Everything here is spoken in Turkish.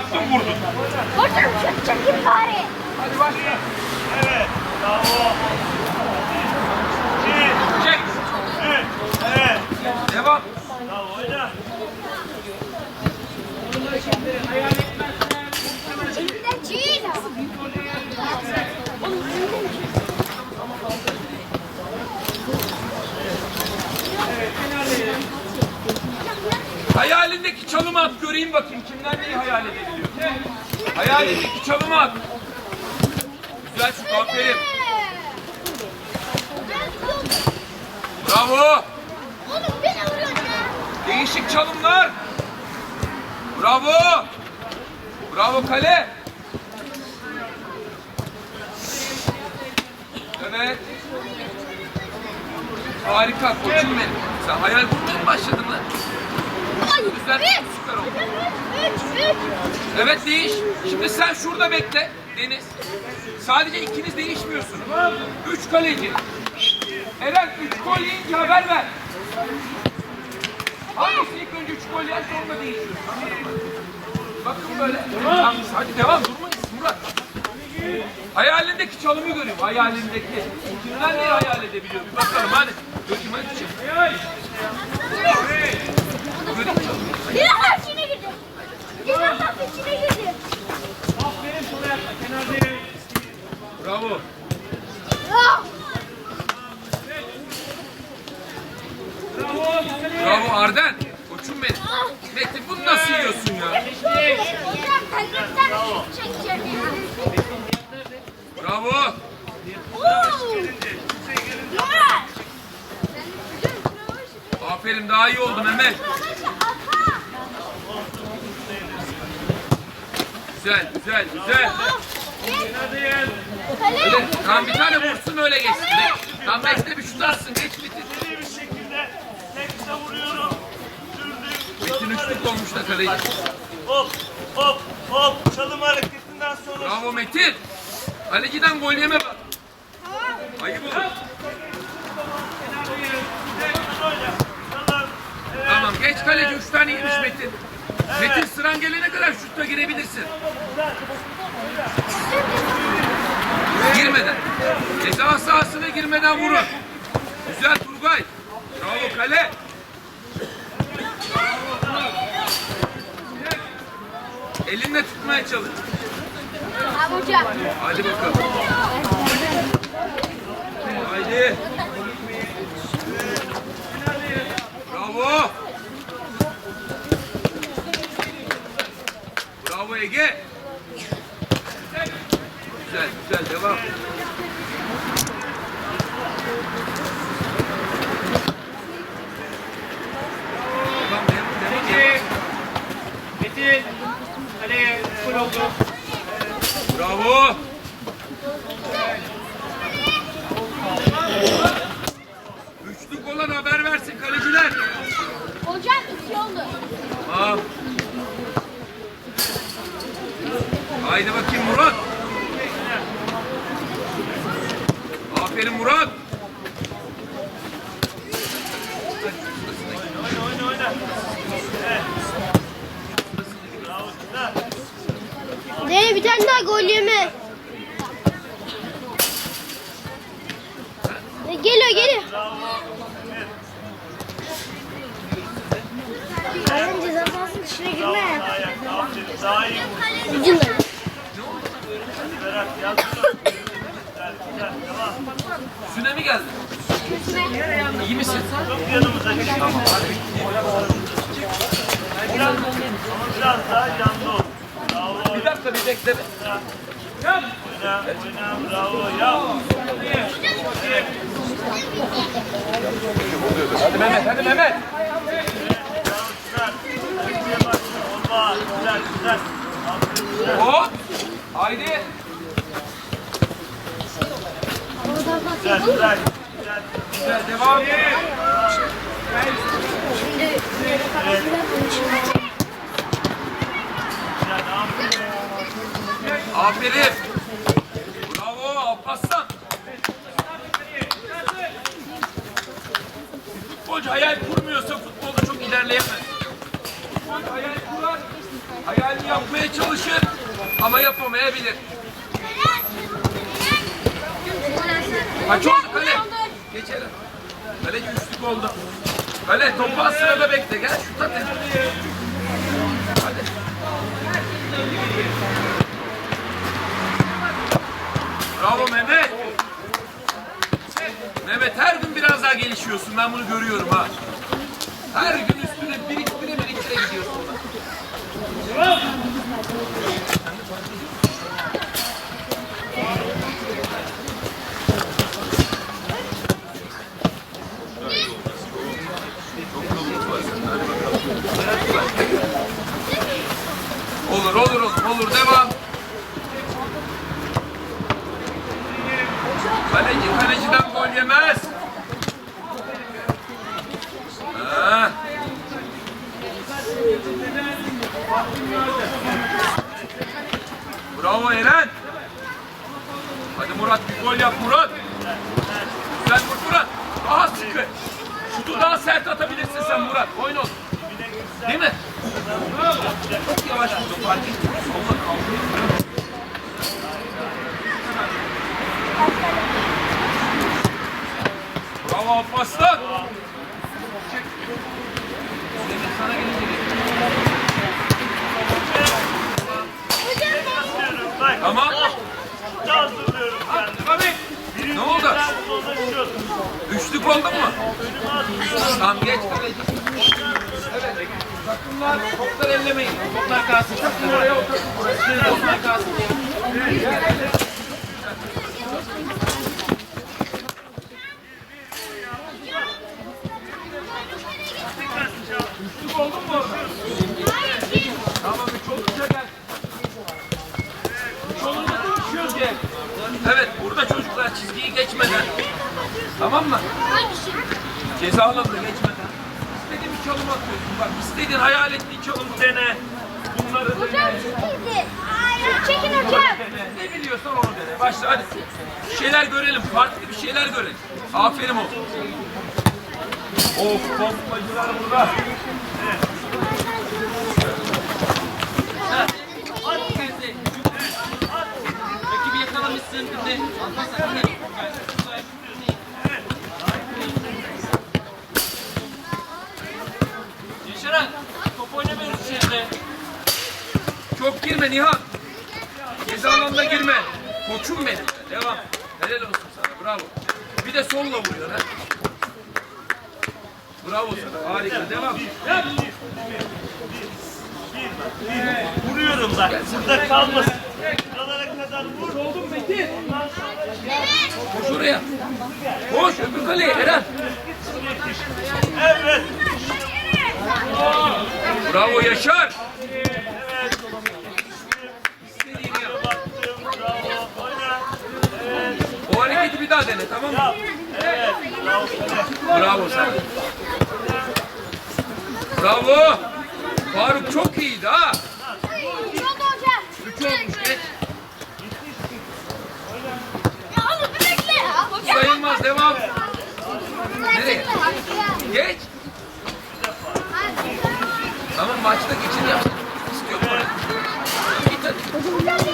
yaptın vurdun. Hocam şut çekeyim bari. Hadi başla. Evet. Bravo. İki, Çek. üç. Evet. Devam. Bravo oyna. Elimden Çalımı at göreyim bakayım kimden neyi hayal edebiliyor. Hayalindeki çalımı at. Güzel şut aferin. Bravo. Değişik çalımlar. Bravo. Bravo kale. Evet. Harika koçum benim. Sen hayal kurmaya mı başladın lan? Güzel, süper oldu. Evet değiş. Şimdi sen şurada bekle Deniz. Sadece ikiniz değişmiyorsunuz. Üç kaleci. Eren üç gol yiyince haber ver. Hangisi ilk önce üç gol yerse onunla değişiyorsun. Bakın böyle. Tamam, hadi devam durmayın Murat. Hayalindeki çalımı görüyorum. Hayalindeki. Kimden neyi hayal edebiliyor? Bir bakalım hadi. Göreyim çalımı. Biraz içine girdi. Biraz içine girdi. Aferin sol ayakla. Kenar değil. Bravo. Ah. Bravo. Bravo Arden. Koçum benim. Metin bunu nasıl yiyorsun ya? Hocam kendimden şut çekeceğim ya. Bravo. Aferin daha iyi oldu Mehmet. Güzel güzel güzel. Öyle tam bir tane vursun öyle geçsin. Bek- Tam bekle bir şut atsın geç Metin. Bir şekilde. Tekte vuruyorum. Metin üçlük olmuş da kaleyi. Hop hop hop. Çalım hareketinden sonra. Bravo Metin. Kaleciden gol yeme bak. Ayıp olur. Tamam geç kaleci üç tane yemiş Metin. Metin sıran gelene kadar şutta girebilirsin. Girmeden. Ceza sahasına girmeden vurun. Güzel Turgay. Bravo kale. Elinle tutmaya çalış. Abi hocam. Hadi bakalım. Haydi. Bravo. Bravo Ege. Güzel güzel devam. Devam devam devam. Metin. Kaleye full oldu. Bravo. Üçlük olan haber versin kaleciler. Hocam iki oldu. Tamam. Haydi bakayım Murat. Aferin Murat. Oyna oyna oyna. Evet. Bravo güzel. Ne bir tane daha gol yeme. E, Geliyor geliyor. Ayağın ceza sahasının içine girme. Devam. Üstüne mi geldin? İyi misin? Çok yanımıza gel. Tamam Biraz, daha canlı ol. Bravo. Bir bekle. be. Oyna, oyna, bravo. Evet. Hadi Mehmet, hadi Mehmet. Hop. Haydi. Güzel, güzel. Güzel. Devam. Güzel, aferin. Aferin. Bravo Alparslan. Futbolcu hayal kurmuyorsa futbolda çok ilerleyemez. Futbolcu hayal kurar, Hayalini yapmaya çalışır ama yapamayabilir. Kaç oldu kale? Geç Eren. Kaleci üçlük oldu. Kale topu az sırada bekle. Gel şut at. Hadi. Bravo Mehmet. Mehmet her daha gelişiyorsun. Ben bunu görüyorum ha. Her gün üstüne biriktire biriktire gidiyorsun. Olur olur olur olur devam. Kaleci kaleciden gol yemez. Ha. Bravo Eren. Hadi Murat bir gol yap Murat. Sen vur Murat. Daha sıkı. Şutu daha sert atabilirsin sen Murat. Oyun ol. Değil mi? Çok yavaş vurdun fark ettin. mi? Solda kaldı. Bravo. Demir sana gelecek. Bak. Tamam. Hazırlıyorum kendimi. Devam et. Birinci Ne oldu? Üçlük oldun mu? Tamam geç kaleci. Evet. Takımlar toplar ellemeyin. Toplar kalsın. Takım oraya otursun. Burası. Toplar kalsın. Üçlük oldun mu orada? Tamam üç olunca gel. Üç olunca düşüyoruz gel. Evet burada çocuklar çizgiyi geçmeden. Tamam mı? Ceza alanına geçmeden. İstediğin bir çalım atıyorsun. Bak istediğin hayal ettiğin çalım dene. Bunları dene. Çekin hakem. dene. Ne biliyorsan onu dene. Başla hadi. Bir şeyler görelim. Farklı bir şeyler görelim. Aferin o. Of bombacılar burada. Rakibi yakalamışsın. Bir de Alparslan yine. Yaşaran, top oynamıyoruz şimdi. Çok girme Nihan. Ceza alanına girme. Koçum benim. Devam. Helal olsun sana. Bravo. Bir de solla vuruyor ha. Bravo sana. Harika. Devam. Vuruyorum bak. Burada kalmasın. Buralara kadar vur. Oldun Metin. Koş oraya. Koş öbür kaleye Eren. Evet. Bravo Yaşar. Yap. Evet. Bravo sen. Bravo. Faruk çok iyiydi ha. Çok hocam. Üç olmuş. Geç. Ya oğlum bir bekle ya. Sayılmaz devam. Nereye? Geç. Tamam maçta geçin yapsın. İstiyor para. Git hadi.